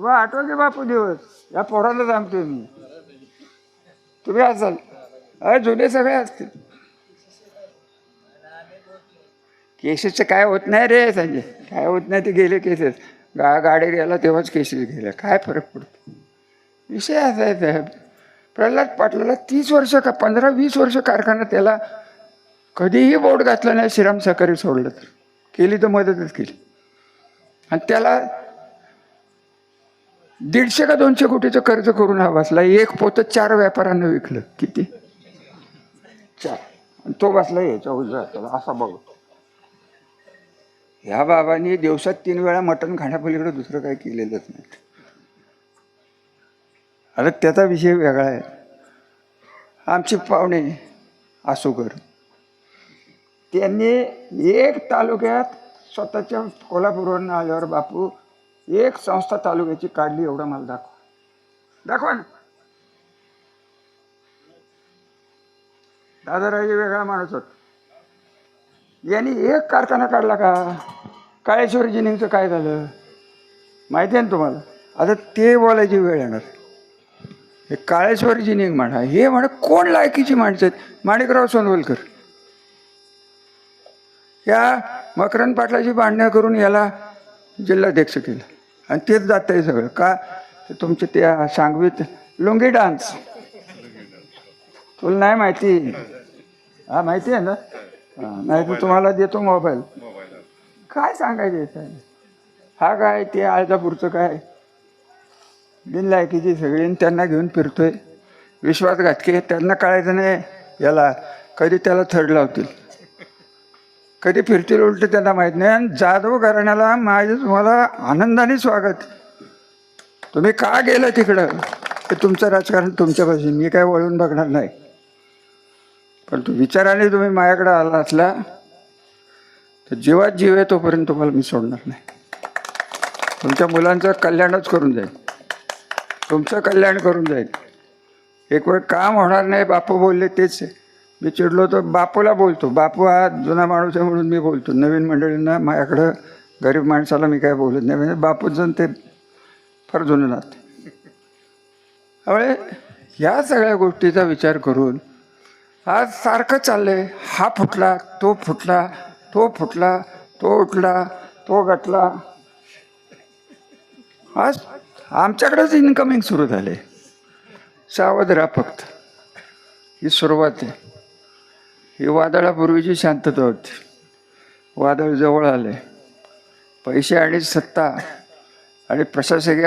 तुम्हाला आठवते बापू दिवस? या पोराला सांगतोय मी. तुम्ही असाल. अ जुने सगळे असतील. केसेसचं काय होत नाही रे संजय. काय होत नाही ते गेले केसेस गा गाडी गेला तेव्हाच केसेस गेल्या काय फरक पडतो? विषय असा आहे साहेब. प्रल्हाद पाटलाला तीस वर्ष का पंधरा वीस वर्ष कारखाना त्याला कधीही बोट घातलं नाही श्रीराम सहकारी सोडलं तर. केली तर मदतच केली. आणि त्याला दीडशे का दोनशे कोटीचं कर्ज करून हा बसला. एक पोत चार व्यापाऱ्यांना विकलं. किती? चार. आणि तो बसला याच्या उजव्या असा बघतो ह्या बाबांनी दिवसात तीन वेळा मटण खाण्यापलीकडे दुसरं काही केलेलंच नाही. आता त्याचा विषय वेगळा आहे. आमचे पाहुणे आसोकर त्यांनी एक तालुक्यात स्वतःच्या कोल्हापूरवरून आल्यावर बापू एक संस्था तालुक्याची काढली एवढं मला दाखवा. दाखवा ना. दादाराजे वेगळा माणूस होता. यांनी एक कारखाना काढला का? काळेश्वरी जिनिंगचं काय झालं? माहिती आहे ना तुम्हाला? आता ते बोलायची वेळ येणार. हे काळेश्वरी जिनिंग म्हणा हे म्हणा कोण लायकीची माणसं आहेत? माणिकराव सोनवलकर. या मकरंद पाटलाची भांडणं करून याला जिल्हाध्यक्ष केलं आणि तेच जात आहे सगळं. का? ते तुमचे त्या सांगवीत लुंगी डान्स. तुला नाही माहिती? हा माहिती आहे ना? नाही तर तुम्हाला देतो मोबाईल. काय सांगायचं हा काय ते आळजापूरचं काय? बिनलायकीची सगळी त्यांना घेऊन फिरतोय. विश्वासघातके त्यांना कळायचं नाही. याला कधी त्याला थर्ड लावतील. कधी फिरतील उलट त्यांना माहीत नाही. आणि जाधव घराण्याला माझं तुम्हाला आनंदाने स्वागत. तुम्ही का गेलं तिकडं ते तुमचं राजकारण तुमच्यापासून मी काय वळून बघणार नाही. पण तू विचाराने तुम्ही माझ्याकडे आला असला तर जीवात जीव आहे तोपर्यंत तुम्हाला मी सोडणार नाही. तुमच्या मुलांचं कल्याणच करून जाईल. तुमचं कल्याण करून जाईल. एक वेळ काम होणार नाही बापू बोलले तेच आहे. मी चिडलो तर बापूला बोलतो. बापू हा जुना माणूस आहे म्हणून मी बोलतो. नवीन मंडळींना माझ्याकडं गरीब माणसाला मी काय बोलत नाही. म्हणजे बापूचं ते फार जुने नाते. त्यामुळे ह्या सगळ्या गोष्टीचा विचार करून आज सारखं चाललंय. हा फुटला तो फुटला तो फुटला तो उठला तो गटला. आज आमच्याकडेच इन्कमिंग सुरू झाले सावध राहा फक्त. ही सुरुवात आहे. ही वादळापूर्वीची शांतता होती. वादळ जवळ आले. पैसे आणि सत्ता आणि प्रशासकीय